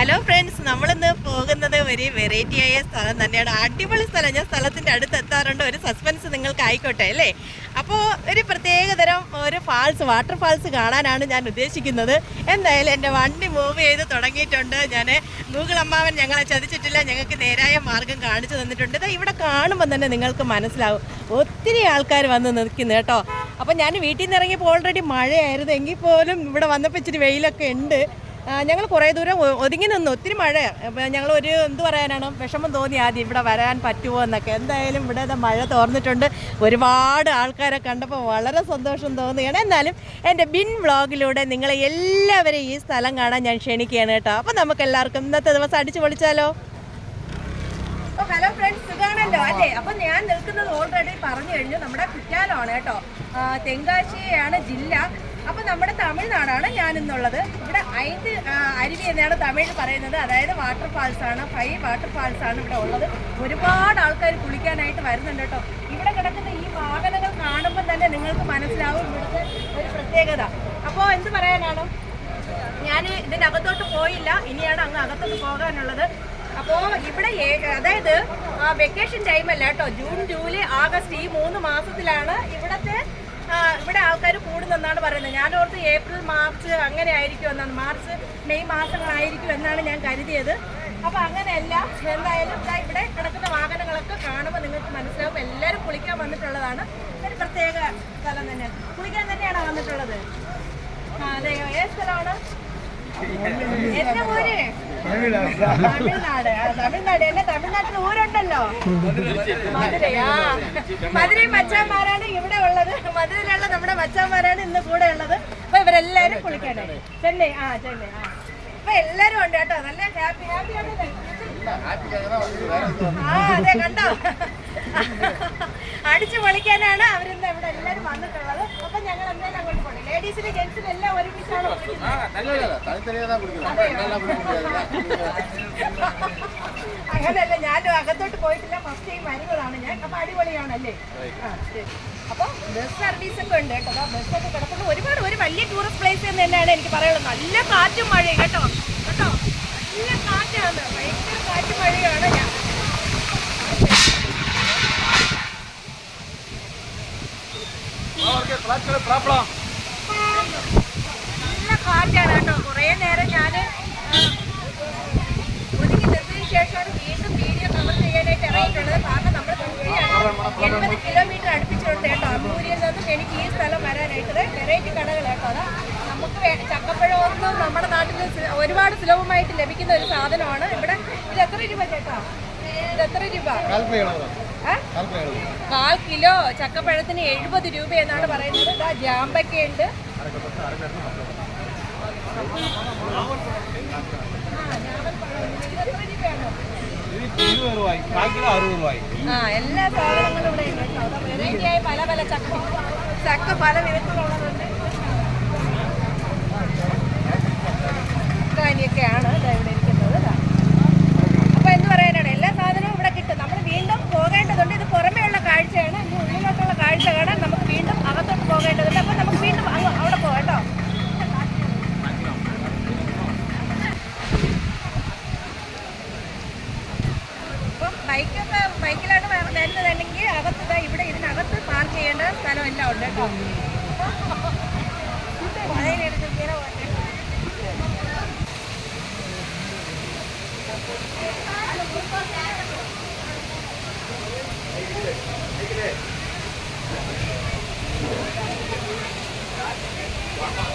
Hello friends നമ്മളിന്ന് പോകുന്നത് ഒരു വെറൈറ്റി ആയ സ്ഥലം തന്നെയാണ്. അടിപൊളി സ്ഥലം. ഞാൻ സ്ഥലത്തിന്റെ അടുത്ത് എത്താറുണ്ട്. ഒരു സസ്പെൻസ് നിങ്ങൾക്ക് ആയിക്കോട്ടെ അല്ലേ? അപ്പോൾ ഒരു പ്രത്യേകതരം ഒരു ഫാൾസ് വാട്ടർ ഫാൾസ് കാണാനാണ് ഞാൻ ഉദ്ദേശിക്കുന്നത്. എന്തായാലും എന്റെ വണ്ടി മൂവ് ചെയ്ത് തുടങ്ങിയിട്ടുണ്ട്. ഞാൻ ഗൂഗിൾ അമ്മാവൻ ഞങ്ങളെ ചതിച്ചിട്ടില്ല. ഞങ്ങൾക്ക് നേരായ മാർഗം കാണിച്ചു തന്നിട്ടുണ്ട്. ഇത് ഇവിടെ കാണുമ്പോൾ തന്നെ നിങ്ങൾക്ക് മനസ്സിലാവും. ഒത്തിരി ആൾക്കാർ വന്ന് നിൽക്കുന്നു കേട്ടോ. അപ്പോൾ ഞാൻ വീട്ടിൽ നിന്ന് ഇറങ്ങിയപ്പോൾ ഓൾറെഡി മഴയായിരുന്നു. എങ്കിൽ പോലും ഇവിടെ വന്നപ്പോൾ ഇച്ചിരി വെയിലൊക്കെ ഉണ്ട്. ഞങ്ങൾ കുറേ ദൂരം ഒതുങ്ങി നിന്നു. ഒത്തിരി മഴ. ഞങ്ങൾ ഒരു എന്ത് പറയാനാണ്? വിഷമം തോന്നി ആദ്യം ഇവിടെ വരാൻ പറ്റുമോ എന്നൊക്കെ. എന്തായാലും ഇവിടെ മഴ തോർന്നിട്ടുണ്ട്. ഒരുപാട് ആൾക്കാരെ കണ്ടപ്പോൾ വളരെ സന്തോഷം തോന്നുകയാണ് എന്നാലും എന്റെ ബിൻ വ്ളോഗിലൂടെ നിങ്ങളെ എല്ലാവരെയും ഈ സ്ഥലം കാണാൻ ഞാൻ ക്ഷണിക്കുകയാണ് കേട്ടോ. അപ്പോൾ നമുക്ക് എല്ലാവർക്കും ഇന്നത്തെ ദിവസം അടിച്ചു പൊളിച്ചാലോ? ഹലോ ഫ്രണ്ട്സ് സുഖാണല്ലോ? അല്ലേ? അപ്പൊ ഞാൻ നിൽക്കുന്നത് ഓൾറെഡി പറഞ്ഞു കഴിഞ്ഞു. നമ്മുടെ കുറ്റാലമാണ് കേട്ടോ. തെങ്കാശിയാണ് ജില്ല. അപ്പൊ നമ്മുടെ തമിഴ്നാടാണ് ഞാൻ ഇന്നുള്ളത് ഇവിടെ ആ, അരുവി എന്നാണ് തമിഴിൽ പറയുന്നത്. അതായത് വാട്ടർ ഫാൾസ് ആണ് ഫൈവ് വാട്ടർ ഫാൾസ് ആണ് ഇവിടെ ഉള്ളത്. ഒരുപാട് ആൾക്കാർ കുളിക്കാനായിട്ട് വരുന്നുണ്ട് കേട്ടോ. ഇവിടെ കിടക്കുന്ന ഈ വാഹനങ്ങൾ കാണുമ്പോൾ തന്നെ നിങ്ങൾക്ക് മനസ്സിലാവും ഇവിടുത്തെ ഒരു പ്രത്യേകത. അപ്പോൾ എന്ത് പറയാനാണ്? ഞാൻ ഇതിനകത്തോട്ട് പോയില്ല. ഇനിയാണ് അങ്ങ് അകത്തോട്ട് പോകാനുള്ളത്. അപ്പോൾ ഇവിടെ അതായത് വെക്കേഷൻ ടൈം അല്ല കേട്ടോ. ജൂൺ ജൂലൈ ആഗസ്റ്റ് ഈ മൂന്ന് മാസത്തിലാണ് ഇവിടത്തെ ഇവിടെ ആൾക്കാർ കൂടുന്നെന്നാണ് പറയുന്നത്. ഞാൻ ഓർത്ത് ഏപ്രിൽ മാർച്ച് അങ്ങനെ ആയിരിക്കും എന്നാണ്. മാർച്ച് മെയ് മാസങ്ങളായിരിക്കും എന്നാണ് ഞാൻ കരുതിയത്. അപ്പോൾ അങ്ങനെയല്ല. എന്തായാലും ഇവിടെ കിടക്കുന്ന വാഹനങ്ങളൊക്കെ കാണുമ്പോൾ നിങ്ങൾക്ക് മനസ്സിലാവും. എല്ലാവരും കുളിക്കാൻ വന്നിട്ടുള്ളതാണ്. ഒരു പ്രത്യേക സ്ഥലം തന്നെ കുളിക്കാൻ തന്നെയാണ് വന്നിട്ടുള്ളത്? ആ, അതെ. ഏത് സ്ഥലമാണ്? എന്റെ ഊര് തമിഴ്നാട്. തമിഴ്നാട്. എന്നെ തമിഴ്നാട്ടിൽ ഊരുണ്ടല്ലോ. മധുരൈ ആ. മധുരൈ മച്ചാന്മാരാണ് ഇവിടെ ഉള്ളത്. മധുരയിലുള്ള നമ്മുടെ മച്ചാന്മാരാണ് ഇന്ന് കൂടെ ഉള്ളത്. അപ്പൊ ഇവരെല്ലാരും കുളിക്കാനായി ചെന്നൈ ആ ചെന്നൈ ആ. അപ്പൊ എല്ലാരും ഉണ്ട് കേട്ടോ. നല്ല ഹാപ്പി ഹാപ്പി ആണ് ആ അതെ കണ്ടോ? അടിച്ചു പൊളിക്കാനാണ് അവരിന്ന് ഇവിടെ എല്ലാരും വന്നിട്ടുള്ളത്. അപ്പൊ ഞങ്ങൾ എന്തായാലും അങ്ങോട്ട് പോകണം ലേഡീസിന് ജെന്റ്സിന് എല്ലാം ഒരുമിച്ചാണ് അങ്ങനെയല്ല ഞാനും അകത്തോട്ട് പോയിട്ടില്ല. ഫസ്റ്റ് ടൈം വരുന്നതാണ് ഞാൻ. അപ്പൊ അടിപൊളിയാണല്ലേ? അപ്പൊ ബസ് സർവീസ് ഒക്കെ ഉണ്ട് കേട്ടോ. ബസ് ഒക്കെ കിടക്കുന്നത് ഒരുപാട് ഒരു വലിയ ടൂറിസ്റ്റ് പ്ലേസ് എന്ന് തന്നെയാണ് എനിക്ക് പറയുള്ളത് നല്ല കാറ്റും മഴയും കേട്ടോ. കേട്ടോ? നല്ല കാറ്റാണ്. ഭയങ്കര കാറ്റും മഴയാണ് ഞാൻ നല്ല കാറ്റാണ് കേട്ടോ കുറേ നേരം ഞാൻ ഒതുങ്ങി നിർത്തിയതിനു ശേഷമാണ് വീണ്ടും വീഡിയോ കവർ ചെയ്യാനായിട്ട് ഇറങ്ങിയിട്ടുള്ളത്. കാരണം നമ്മൾ എൺപത് കിലോമീറ്റർ അടുപ്പിച്ചുണ്ട് കേട്ടോ. അമ്പൂരിയിൽ നിന്നും എനിക്ക് ഈ സ്ഥലം വരാനായിട്ട്. വെറൈറ്റി കടകൾ കേട്ടോ അതാ. നമുക്ക് ചക്കപ്പഴമൊന്നും നമ്മുടെ നാട്ടിൽ ഒരുപാട് സുലഭമായിട്ട് ലഭിക്കുന്ന ഒരു സാധനമാണ്. ഇവിടെ ഇത് എത്ര രൂപ ചേട്ടാ? ഇത് എത്ര രൂപ? കാൽ കിലോ ചക്കപ്പഴത്തിന് എഴുപത് രൂപ എന്നാണ് പറയുന്നത്. ഇതാ ജാമ്പയ്ക്കുണ്ട്. ആ എല്ലാ സാധനങ്ങളും ഇവിടെ ഉണ്ട് പല പല ചക്ക ചക്ക പല വിധത്തിലുള്ളതുണ്ട് Wow.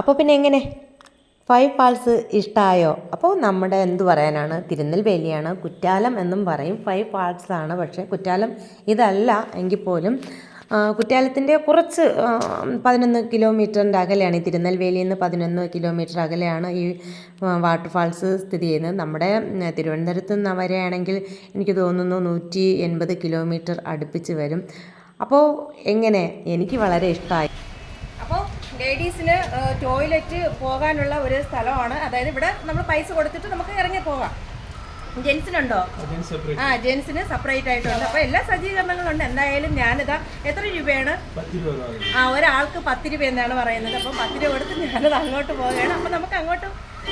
അപ്പോൾ പിന്നെ എങ്ങനെ? ഫൈവ് ഫാൾസ് ഇഷ്ടമായോ അപ്പോൾ നമ്മുടെ എന്ത് പറയാനാണ്? തിരുനെൽവേലിയാണ് കുറ്റാലം എന്നും പറയും. ഫൈവ് ഫാൾസ് ആണ് പക്ഷേ കുറ്റാലം ഇതല്ല എങ്കിൽ പോലും കുറ്റാലത്തിന്റെ കുറച്ച് പതിനൊന്ന് കിലോമീറ്ററിന്റെ അകലെയാണ് ഈ തിരുനെൽവേലിയിൽ നിന്ന് പതിനൊന്ന് കിലോമീറ്റർ അകലെയാണ് ഈ വാട്ടർഫാൾസ് സ്ഥിതി ചെയ്യുന്നത്. നമ്മുടെ തിരുവനന്തപുരത്ത് നിന്ന് വരെയാണെങ്കിൽ എനിക്ക് തോന്നുന്നു നൂറ്റി എൺപത് കിലോമീറ്റർ അടുപ്പിച്ച് വരും. അപ്പോൾ എങ്ങനെ? എനിക്ക് വളരെ ഇഷ്ടമായി ലേഡീസിന് ടോയ്ലറ്റ് പോകാനുള്ള ഒരു സ്ഥലമാണ്. അതായത് ഇവിടെ നമ്മൾ പൈസ കൊടുത്തിട്ട് നമുക്ക് ഇറങ്ങി പോകാം. ജെൻസിനുണ്ടോ? ആ ജെൻസിന് സെപ്പറേറ്റ് ആയിട്ടുണ്ട്. അപ്പൊ എല്ലാ സജ്ജീകരണങ്ങളും ഉണ്ട് എന്തായാലും ഞാനിതാ എത്ര രൂപയാണ്? ആ ഒരാൾക്ക് പത്ത് രൂപ എന്നാണ് പറയുന്നത്. അപ്പൊ പത്ത് രൂപ കൊടുത്ത് ഞാനത് അങ്ങോട്ട് പോവുകയാണ്. അപ്പൊ നമുക്ക് അങ്ങോട്ട്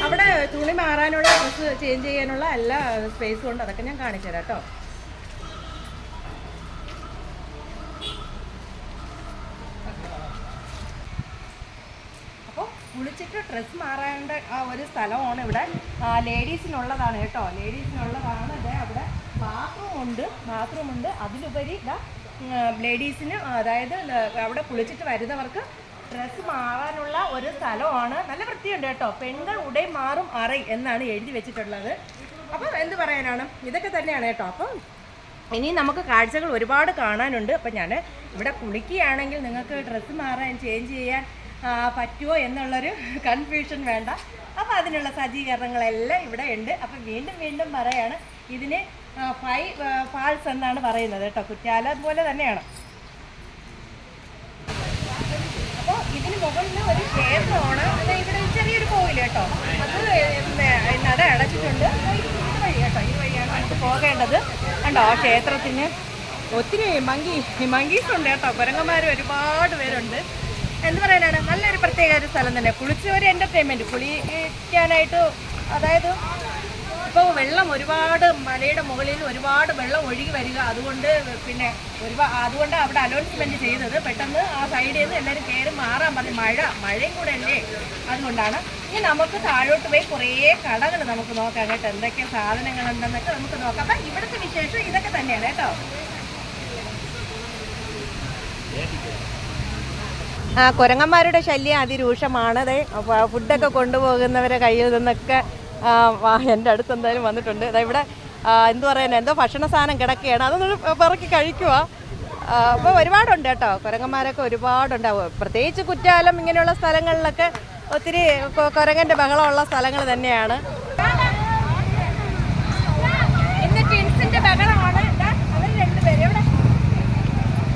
അവിടെ തുണി മാറാനുള്ള ഡ്രസ്സ് ചേഞ്ച് ചെയ്യാനുള്ള എല്ലാ സ്പേസും ഉണ്ട്. അതൊക്കെ ഞാൻ കാണിച്ചു തരാം കേട്ടോ അപ്പോൾ കുളിച്ചിട്ട് ഡ്രസ്സ് മാറേണ്ട ആ ഒരു സ്ഥലമാണ് ഇവിടെ. ലേഡീസിനുള്ളതാണ് കേട്ടോ. ലേഡീസിനുള്ളതാണ് അതെ അവിടെ ബാത്റൂം ഉണ്ട്. ബാത്റൂം ഉണ്ട്. അതിലുപരി ഇതാ ലേഡീസിന് അതായത് അവിടെ കുളിച്ചിട്ട് വരുന്നവർക്ക് ഡ്രസ്സ് മാറാനുള്ള ഒരു സ്ഥലമാണ്. നല്ല വൃത്തിയുണ്ട് കേട്ടോ. പെൺകൾ ഉടൈ മാറും അറൈ എന്നാണ് എഴുതി വെച്ചിട്ടുള്ളത്. അപ്പം എന്ത് പറയാനാണ്? ഇതൊക്കെ തന്നെയാണ് കേട്ടോ. അപ്പം ഇനി നമുക്ക് കാഴ്ചകൾ ഒരുപാട് കാണാനുണ്ട്. അപ്പം ഞാൻ ഇവിടെ കുളിക്കുകയാണെങ്കിൽ നിങ്ങൾക്ക് ഡ്രസ്സ് മാറാൻ ചേഞ്ച് ചെയ്യാൻ പറ്റുമോ എന്നുള്ളൊരു കൺഫ്യൂഷൻ വേണ്ട. അപ്പോൾ അതിനുള്ള സജ്ജീകരണങ്ങളെല്ലാം ഇവിടെ ഉണ്ട്. അപ്പോൾ വീണ്ടും വീണ്ടും പറയാണ് ഇതിന് ഫൈ ഫാൾസ് എന്നാണ് പറയുന്നത് കേട്ടോ. കുറ്റാല പോലെ തന്നെയാണ്. അപ്പോൾ ഇതിന് മുകളിൽ ഒരു ക്ഷേത്രമാണ്. ഇവിടെ ചെറിയൊരു കോവിൽ കേട്ടോ. അത് നട അടച്ചിട്ടുണ്ട്. ഈ പോകേണ്ടത്. കണ്ടോ ക്ഷേത്രത്തിന് ഒത്തിരി മങ്കി മങ്കീസ് ഉണ്ട് കേട്ടോ. കുരങ്ങന്മാർ ഒരുപാട് പേരുണ്ട്. എന്ത് പറയാനാണ്? നല്ലൊരു പ്രത്യേക ഒരു സ്ഥലം തന്നെ. കുളിച്ച് ഒരു എന്റർടൈൻമെന്റ് കുളിക്കാനായിട്ട് അതായത് ഇപ്പോൾ വെള്ളം ഒരുപാട് മലയുടെ മുകളിൽ ഒരുപാട് വെള്ളം ഒഴുകി വരിക. അതുകൊണ്ട് പിന്നെ ഒരുപാട് അതുകൊണ്ട് അവിടെ അനൗൺസ്മെന്റ് ചെയ്തത്. പെട്ടെന്ന് ആ സൈഡിൽ നിന്ന് എല്ലാവരും കയറി മാറാൻ പറഞ്ഞു. മഴ മഴയും കൂടെ അല്ലേ? അതുകൊണ്ടാണ്. ഇനി നമുക്ക് താഴോട്ട് പോയി കുറേ കടകൾ നമുക്ക് നോക്കാം കേട്ടോ. എന്തൊക്കെ സാധനങ്ങളുണ്ടെന്നൊക്കെ നമുക്ക് നോക്കാം. അപ്പം ഇവിടുത്തെ വിശേഷം ഇതൊക്കെ തന്നെയാണ് കേട്ടോ. ആ കുരങ്ങന്മാരുടെ ശല്യം അതിരൂക്ഷമാണ് ദേ അപ്പോൾ ഫുഡൊക്കെ കൊണ്ടുപോകുന്നവരെ കയ്യിൽ നിന്നൊക്കെ എന്റെ അടുത്ത് എന്തായാലും വന്നിട്ടുണ്ട്. ദാ ഇവിടെ എന്തു പറയാൻ എന്തോ ഭക്ഷണ സാധനം കിടക്കുകയാണ്. അതൊന്ന് പിറക്കി കഴിക്കുക അപ്പോൾ ഒരുപാടുണ്ട് കേട്ടോ. കുരങ്ങന്മാരൊക്കെ ഒരുപാടുണ്ടാവും. പ്രത്യേകിച്ച് കുറ്റാലം ഇങ്ങനെയുള്ള സ്ഥലങ്ങളിലൊക്കെ ഒത്തിരി കുരങ്ങന്റെ ബഹളമുള്ള സ്ഥലങ്ങൾ തന്നെയാണ് ഇന്ന് ടിൻസിന്റെ ബഹളമാണ് ദാ, അവർ രണ്ടുപേരും എവിടെ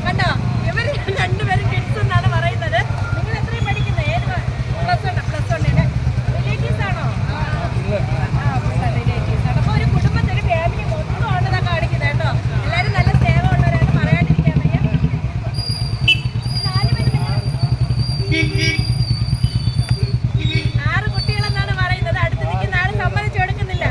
കണ്ടോ ഇവർ രണ്ടുപേരും കിഡ്സ് എന്നാണ് പറയുന്നത് നിങ്ങൾ എത്രയും പഠിക്കുന്നത് ഏത് പ്ലസ് വൺ പ്ലസ് വണ്ണിന് റിലേറ്റീവ്സ് ആണോ റിലേറ്റീവ്സ് ആണ് അപ്പോൾ ഒരു കുടുംബത്തിൽ ഒരു ഫാമിലി മൊത്തമാണ് ഇതാ കാണിക്കുന്നത് കേട്ടോ എല്ലാവരും നല്ല സ്നേഹമുള്ളവരാണ് പറയാണ്ടിരിക്കാൻ വയ്യ നാല് പേര് ആറ് കുട്ടികളെന്നാണ് പറയുന്നത് അടുത്ത് നിൽക്കുന്ന ആൾ സമ്മതിച്ചു കൊടുക്കുന്നില്ല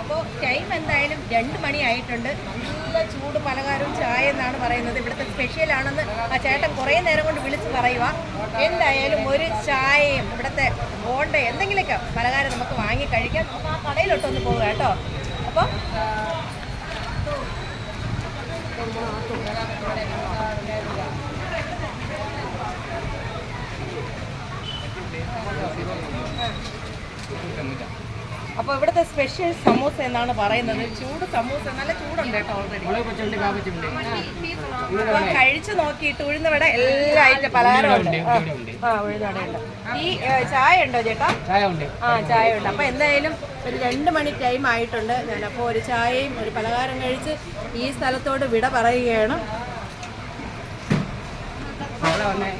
അപ്പോൾ ടൈം എന്തായാലും രണ്ട് മണിയായിട്ടുണ്ട്. നല്ല ചൂട് പലഹാരവും ചായ എന്നാണ് പറയുന്നത്. ഇവിടുത്തെ സ്പെഷ്യൽ ആണെന്ന് ആ ചേട്ടൻ കുറേ നേരം കൊണ്ട് വിളിച്ച് പറയുക എന്തായാലും ഒരു ചായയും ഇവിടുത്തെ ബോണ്ട എന്തെങ്കിലുമൊക്കെ പലഹാരം നമുക്ക് വാങ്ങി കഴിക്കാം. നമുക്ക് ആ കടയിലോട്ടൊന്ന് പോവുക കേട്ടോ. അപ്പോൾ അപ്പോൾ ഇവിടുത്തെ സ്പെഷ്യൽ സമൂസ എന്നാണ് പറയുന്നത്. ചൂട് സമൂസ നല്ല ചൂടുണ്ട് കേട്ടോ ഓൾറെഡി കഴിച്ചു നോക്കിയിട്ട് ഉഴുന്നവട എല്ലാ ഐറ്റം പലഹാരമുണ്ട്. ആ, ഉഴുന്നവടയുണ്ട്. ഈ ചായ ഉണ്ടോ ചേട്ടാ? ചായ ഉണ്ട് ആ ചായ ഉണ്ട് അപ്പോൾ എന്തായാലും ഒരു രണ്ട് മണി ടൈം ആയിട്ടുണ്ട്. ഞാനപ്പോൾ ഒരു ചായയും ഒരു പലഹാരം കഴിച്ച് ഈ സ്ഥലത്തോട് വിട പറയുകയാണ്. രാവിലെ.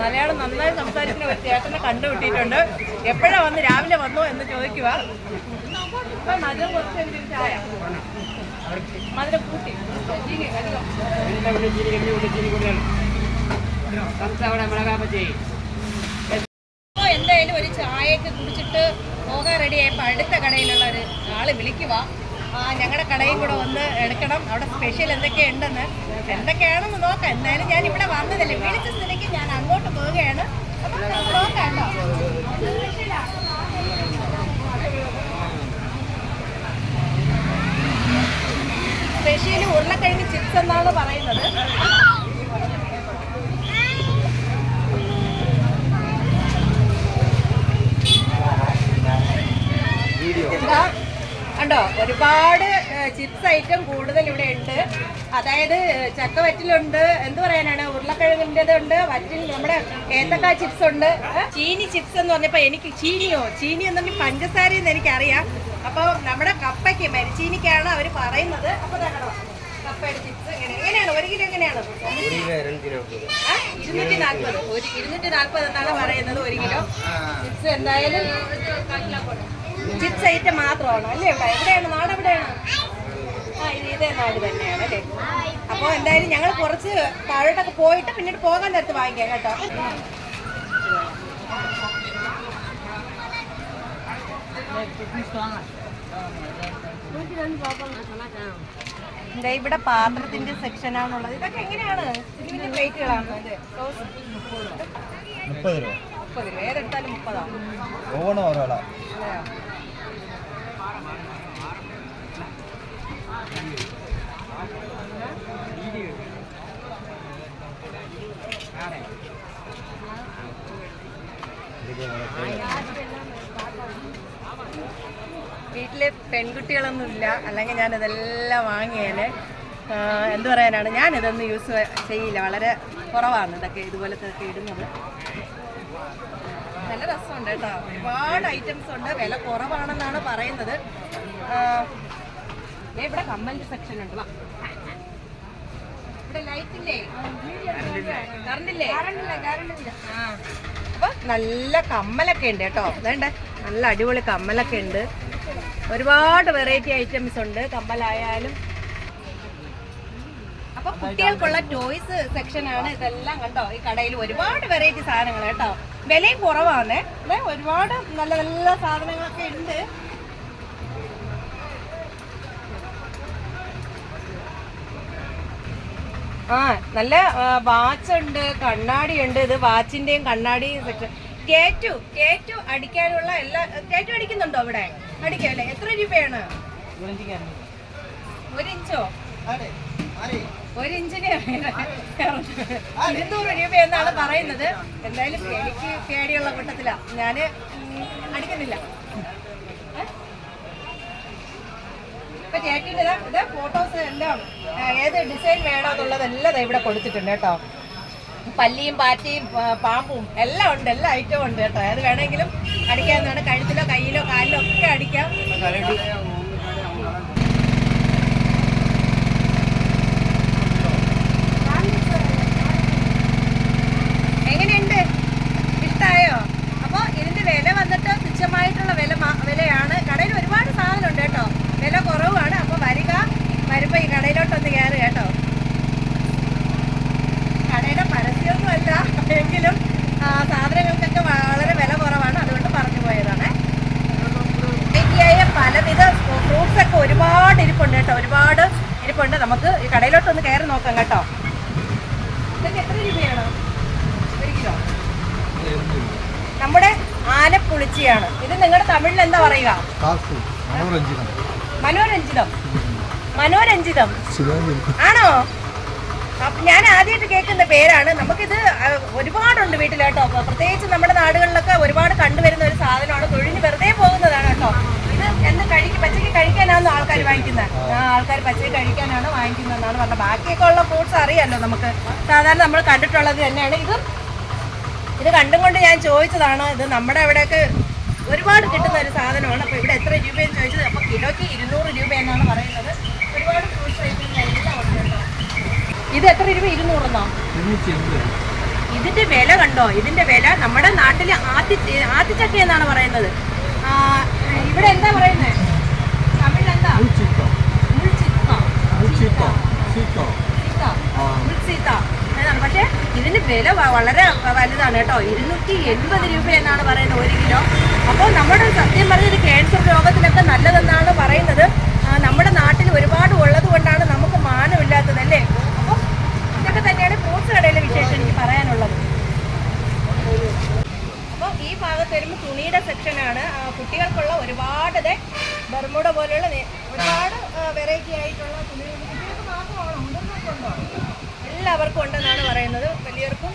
മലയാളം നന്നായി സംസാരിക്കുന്ന ഒരു ചേട്ടനെ കണ്ടുപിട്ടിട്ടുണ്ട് എപ്പോഴാ വന്ന് രാവിലെ വന്നോ എന്ന് ചോദിക്കുക. ചായ? എന്തായാലും ഒരു ചായയൊക്കെ കുടിച്ചിട്ട് പോകാൻ റെഡിയായപ്പോൾ അടുത്ത കടയിലുള്ള ഒരു ആൾ വിളിക്കുക ആ ഞങ്ങളുടെ കടയും കൂടെ ഒന്ന് എടുക്കണം. അവിടെ സ്പെഷ്യൽ എന്തൊക്കെ ഉണ്ടെന്ന് എന്തൊക്കെയാണെന്ന് നോക്കാം. എന്തായാലും ഞാൻ ഇവിടെ വന്നതല്ലേ. വിളിച്ച സ്ഥിതിക്ക് ഞാൻ അങ്ങോട്ട് പോവുകയാണ്. അപ്പം നോക്കാം സ്പെഷ്യൽ ഉരുളക്കിഴങ്ങ് ചിപ്സ് എന്നാണ് പറയുന്നത് ഇതാ, കണ്ടോ ഒരുപാട് ചിപ്സ് ഐറ്റം കൂടുതൽ ഇവിടെ ഉണ്ട്. അതായത് ചക്ക വറ്റിലുണ്ട് എന്ത് പറയാനാണ്? ഉരുളക്കിഴങ്ങിന്റെതുണ്ട് വറ്റിൽ നമ്മുടെ ഏത്തക്ക ചിപ്സ് ഉണ്ട്? ചീനി ചിപ്സ് എന്ന് പറഞ്ഞപ്പോൾ എനിക്ക് ചീനിയോ? ചീനി എന്ന് പറഞ്ഞാൽ പഞ്ചസാര എന്ന് എനിക്കറിയാം. അപ്പോൾ നമ്മുടെ കപ്പയ്ക്ക് മരിച്ചീനിക്കാണ് അവർ പറയുന്നത്. അപ്പോൾ കണ്ടോ? കപ്പയുടെ ചിപ്സ് എങ്ങനെ എങ്ങനെയാണ്? ഒരു കിലോ എങ്ങനെയാണ്? ഇരുന്നൂറ്റി നാൽപ്പത് ഒരു ഇരുന്നൂറ്റി നാൽപ്പത് എന്നാണ് പറയുന്നത് ഒരു കിലോ. ചിപ്സ് എന്തായാലും ചിപ്സ് ഐറ്റം മാത്രമാണ് അല്ലേ ഇവിടെ എവിടെയാണ്? നാട് എവിടെയാണ്? ആ ഇത് ഇതേ നാട് തന്നെയാണ് അല്ലേ? അപ്പോൾ എന്തായാലും ഞങ്ങൾ കുറച്ച് താഴോട്ടൊക്കെ പോയിട്ട് പിന്നീട് പോകാൻ നേരത്ത് വാങ്ങിക്കാം കേട്ടോ. ഇവിടെ പാത്രത്തിന്റെ സെക്ഷൻ ആണുള്ളത്. ഇതൊക്കെ എങ്ങനെയാണ്? ഇതിന്റെ പ്ലേറ്റുകളാണ് മുപ്പത് രൂപ. മുപ്പത് രൂപ. ഏതെടുത്താലും മുപ്പതാണ് ഓണം ഓരോളാ വീട്ടിൽ പെൺകുട്ടികളൊന്നും ഇല്ല അല്ലെങ്കിൽ ഞാൻ ഇതെല്ലാം വാങ്ങിയേനെ എന്ത് പറയാനാണ്? ഞാൻ ഇതൊന്നും യൂസ് ചെയ്യില്ല. വളരെ കുറവാണ് ഇതൊക്കെ ഇതുപോലത്തെ ഒക്കെ ഇടുന്നത്. നല്ല രസമുണ്ട് കേട്ടോ. ഒരുപാട് ഐറ്റംസ് ഉണ്ട്. വില കുറവാണെന്നാണ് പറയുന്നത്. ഇവിടെ കമ്മന്റ് സെക്ഷൻ ഉണ്ട് വാ. ഇവിടെ അപ്പൊ നല്ല കമ്മലൊക്കെ ഉണ്ട് കേട്ടോ. വേണ്ട? നല്ല അടിപൊളി കമ്മലൊക്കെ ഉണ്ട്. ഒരുപാട് വെറൈറ്റി ഐറ്റംസ് ഉണ്ട് കമ്മലായാലും. അപ്പൊ കുട്ടികൾക്കുള്ള ടോയ്സ് സെക്ഷൻ ആണ് ഇതെല്ലാം കണ്ടോ? ഈ കടയിൽ ഒരുപാട് വെറൈറ്റി സാധനങ്ങൾ കേട്ടോ. വിലയും കുറവാണ്. ഒരുപാട് നല്ല നല്ല സാധനങ്ങളൊക്കെ ഉണ്ട്. ആ നല്ല വാച്ച് ഉണ്ട് കണ്ണാടി ഉണ്ട് ഇത് വാച്ചിന്റെയും കണ്ണാടിയും കേറ്റു കേറ്റു അടിക്കാനുള്ള എല്ലാ കേറ്റു അടിക്കുന്നുണ്ടോ അവിടെ? അടിക്കല്ലേ? എത്ര രൂപയാണ്? ഒരു ഇഞ്ചോ ഒരു ഇഞ്ചിന് ഇരുന്നൂറ് രൂപ എന്നാണ് പറയുന്നത്. എന്തായാലും എനിക്ക് പേടിയുള്ള കൂട്ടത്തിലാ. ഞാൻ അടിക്കുന്നില്ല. ഇപ്പൊ ചേട്ടിന്റെ ഇതാ ഇത് ഫോട്ടോസ് എല്ലാം ഏത് ഡിസൈൻ വേണോ എന്നുള്ളതെല്ലാം ഇവിടെ കൊടുത്തിട്ടുണ്ട് കേട്ടോ. പല്ലിയും പാറ്റയും പാമ്പും എല്ലാം ഉണ്ട് എല്ലാ ഐറ്റവും ഉണ്ട് കേട്ടോ. അത് വേണമെങ്കിലും അടിക്കാവുന്നതാണ്. കഴുത്തിലോ കയ്യിലോ കാലിലോ ഒക്കെ അടിക്കാം എങ്ങനെയുണ്ട് ഇഷ്ടായോ അപ്പോൾ ഇതിന്റെ വില വന്നിട്ട് തുച്ഛമായിട്ടുള്ള വില മാ- വിലയാണ് കടയിൽ ഒരുപാട് സാധനം ഉണ്ട് കേട്ടോ വില കുറവാണ് അപ്പോൾ വരിക വരുമ്പോ ഈ കടയിലോട്ടൊന്ന് കയറ് കേട്ടോ കടയുടെ പരസ്യമൊന്നുമല്ല എങ്കിലും ആ, സാധനങ്ങൾക്കൊക്കെ വളരെ വില കുറവാണ് അതുകൊണ്ട് പറഞ്ഞു പോയതാണ് വെറൈറ്റിയായ പലവിധ ഫ്രൂട്ട്സ് ഒക്കെ ഒരുപാട് ഇരിപ്പുണ്ട് കേട്ടോ. ഒരുപാട് ഇരിപ്പുണ്ട്. നമുക്ക് ഈ കടയിലോട്ടൊന്ന് കയറി നോക്കാം കേട്ടോ. ഇതൊക്കെ എത്ര രൂപയാണ്? ഒരു കിലോ. നമ്മുടെ ആനപ്പുളിച്ചിയാണ്. ഇത് നിങ്ങളുടെ തമിഴിൽ എന്താ പറയുക? മനോരഞ്ജിതം. മനോരഞ്ജിതം. ആണോ? ഞാൻ ആദ്യമായിട്ട് കേൾക്കുന്ന പേരാണ്. നമുക്കിത് ഒരുപാടുണ്ട് വീട്ടിൽ കേട്ടോ പ്രത്യേകിച്ച് നമ്മുടെ നാടുകളിലൊക്കെ ഒരുപാട് കണ്ടുവരുന്ന ഒരു സാധനമാണ്. തൊഴിഞ്ഞ് വെറുതെ പോകുന്നതാണ് കേട്ടോ. ഇത് കഴിക്ക് പച്ചക്ക് കഴിക്കാനാണ് ആൾക്കാർ വാങ്ങിക്കുന്നത് ആ ആൾക്കാർ പച്ചക്ക് കഴിക്കാനാണ് വാങ്ങിക്കുന്നതെന്നാണ് പറഞ്ഞത്. ബാക്കിയൊക്കെ ഉള്ള ഫ്രൂട്ട്സ് അറിയാമല്ലോ നമുക്ക്. സാധാരണ നമ്മൾ കണ്ടിട്ടുള്ളത് തന്നെയാണ്. ഇത് ഇത് കണ്ടും കൊണ്ട് ഞാൻ ചോദിച്ചതാണ് ഇത് നമ്മുടെ അവിടെയൊക്കെ ഒരുപാട് കിട്ടുന്ന ഒരു സാധനമാണ്. അപ്പോൾ ഇവിടെ എത്ര രൂപയെന്ന് ചോദിച്ചത്? അപ്പോൾ കിലോയ്ക്ക് ഇരുന്നൂറ് രൂപ എന്നാണ് പറയുന്നത്. ഒരുപാട് ഫ്രൂട്ട്സ് ഇത് എത്ര രൂപ? ഇരുന്നൂറെന്നോ? ഇതിന്റെ വില കണ്ടോ? ഇതിന്റെ വില നമ്മുടെ നാട്ടിലെ ആത്തി ആത്തിച്ചക്ക എന്നാണ് പറയുന്നത്. ഇവിടെ എന്താ പറയുന്നത് തമിഴിൽ എന്താ മുൾച്ചിക്ക. ചീത്ത. ചീത്ത. മുൾച്ചീത്ത എന്നാണ് പക്ഷേ ഇതിന് വില വളരെ വലുതാണ് കേട്ടോ. ഇരുന്നൂറ്റി എൺപത് രൂപ എന്നാണ് പറയുന്നത് ഒരു കിലോ. അപ്പോൾ നമ്മുടെ സത്യം പറഞ്ഞത് ക്യാൻസർ രോഗത്തിനൊക്കെ നല്ലതെന്നാണ് പറയുന്നത്. നമ്മുടെ നാട്ടിൽ ഒരുപാട് ഉള്ളത് കൊണ്ടാണ് നമുക്ക് മാനമില്ലാത്തത് അല്ലേ? അപ്പോൾ ഇതൊക്കെ തന്നെയാണ് ഫ്രൂട്ട്സ് കടയിലെ വിശേഷം എനിക്ക് പറയാനുള്ളത്. ഈ ഭാഗത്ത് വരുമ്പോൾ തുണിയുടെ സെക്ഷനാണ് കുട്ടികൾക്കുള്ള ഒരുപാട് ബർമുട പോലെയുള്ള നേ- ഒരുപാട് വെറൈറ്റി ആയിട്ടുള്ള തുണികൾ എല്ലാവർക്കും ഉണ്ടെന്നാണ് പറയുന്നത്. വലിയവർക്കും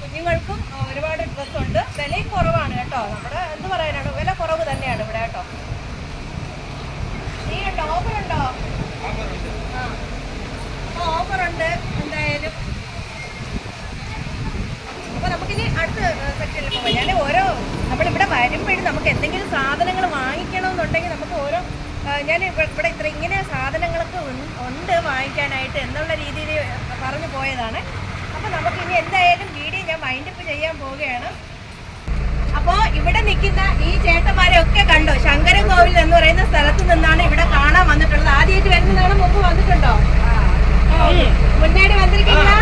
കുഞ്ഞുങ്ങൾക്കും ഒരുപാട് ഡ്രസ് ഉണ്ട്. വിലയും കുറവാണ് കേട്ടോ. നമ്മുടെ എന്ത് പറയാനാണ്? വില കുറവ് തന്നെയാണ് ഇവിടെ കേട്ടോ. ഓഫർ ഉണ്ടോ? ഓഫർ ഉണ്ട്. എന്തായാലും അപ്പൊ നമുക്കിനി അടുത്ത സെക്ഷനിൽ പോകാം ഞാൻ ഓരോ നമ്മളിവിടെ വരുമ്പോഴും നമുക്ക് എന്തെങ്കിലും സാധനങ്ങൾ വാങ്ങിക്കണമെന്നുണ്ടെങ്കിൽ നമുക്ക് ഓരോ ഞാൻ ഇവിടെ ഇത്ര ഇങ്ങനെ സാധനങ്ങളൊക്കെ ഉണ്ട് വാങ്ങിക്കാനായിട്ട് എന്നുള്ള രീതിയിൽ പറഞ്ഞു പോയതാണ്. അപ്പോൾ നമുക്കിനി എന്തായാലും വീഡിയോ ഞാൻ മൈൻഡപ്പ് ചെയ്യാൻ പോവുകയാണ്. അപ്പോൾ ഇവിടെ നിൽക്കുന്ന ഈ ചേട്ടന്മാരെ ഒക്കെ കണ്ടോ? ശങ്കരൻ കോവിൽ എന്ന് പറയുന്ന സ്ഥലത്ത് നിന്നാണ് ഇവിടെ കാണാൻ വന്നിട്ടുള്ളത്. ആദ്യമായിട്ട് വരുന്നതാണ് മുമ്പ് വന്നിട്ടുണ്ടോ? முன்னாடி வந்திருக்கீங்களா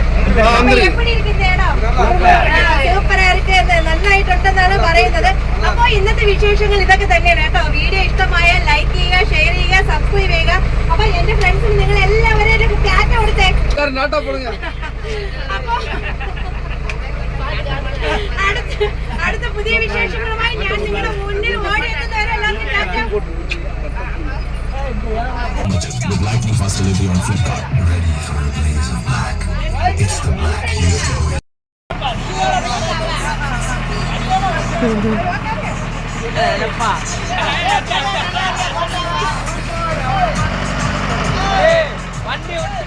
எப்படி இருக்கு இடம் സൂപ്പറായിട്ട് നന്നായിട്ടുണ്ടെന്നാണ് പറയുന്നത്. അപ്പൊ ഇന്നത്തെ വിശേഷങ്ങൾ ഇതൊക്കെ തന്നെയാണ് കേട്ടോ. വീഡിയോ ഇഷ്ടമായ ലൈക്ക് ചെയ്യുക ഷെയർ ചെയ്യുക സബ്സ്ക്രൈബ് ചെയ്യുക. അപ്പൊ എന്റെ ഫ്രണ്ട്സിന് നിങ്ങൾ എല്ലാവരും ടാറ്റ കൊടുത്തേ. അപ്പൊ അടുത്ത പുതിയ വിശേഷങ്ങളുമായി ഞാൻ നിങ്ങളുടെ മുന്നിൽ ഓടി എത്തുന്നവരെല്ലാവർക്കും Tata. Just with lightning fast delivery on Flipkart. Ready for a blaze of black. It's the black you go with. வண்டி